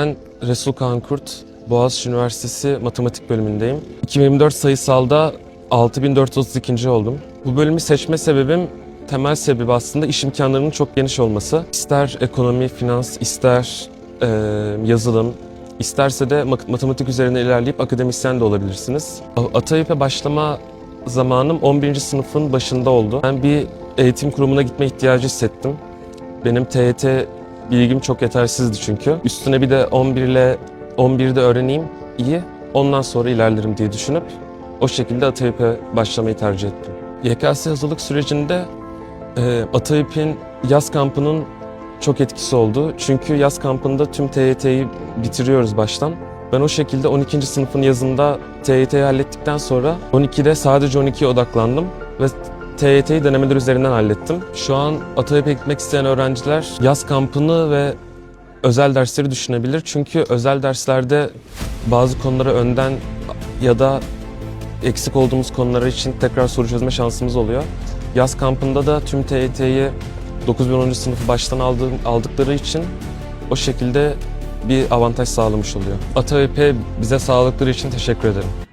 Ben Resul Kaan Kurt, Boğaziçi Üniversitesi Matematik bölümündeyim. 2024 sayısalda 6432. oldum. Bu bölümü seçme sebebim, temel sebebi aslında iş imkanlarının çok geniş olması. İster ekonomi, finans, ister e, yazılım, isterse de mat- matematik üzerine ilerleyip akademisyen de olabilirsiniz. Atayip'e başlama zamanım 11. sınıfın başında oldu. Ben bir eğitim kurumuna gitme ihtiyacı hissettim. Benim TYT bilgim çok yetersizdi çünkü. Üstüne bir de 11 ile 11'de öğreneyim iyi. Ondan sonra ilerlerim diye düşünüp o şekilde Atayip'e başlamayı tercih ettim. YKS hazırlık sürecinde e, Atayip'in yaz kampının çok etkisi oldu. Çünkü yaz kampında tüm TYT'yi bitiriyoruz baştan. Ben o şekilde 12. sınıfın yazında TYT'yi hallettikten sonra 12'de sadece 12'ye odaklandım ve TYT'yi denemeler üzerinden hallettim. Şu an Atayip'e gitmek isteyen öğrenciler yaz kampını ve özel dersleri düşünebilir. Çünkü özel derslerde bazı konuları önden ya da eksik olduğumuz konuları için tekrar soru çözme şansımız oluyor. Yaz kampında da tüm TYT'yi 9 ve 10. sınıfı baştan aldığım, aldıkları için o şekilde bir avantaj sağlamış oluyor. Atayip'e bize sağladıkları için teşekkür ederim.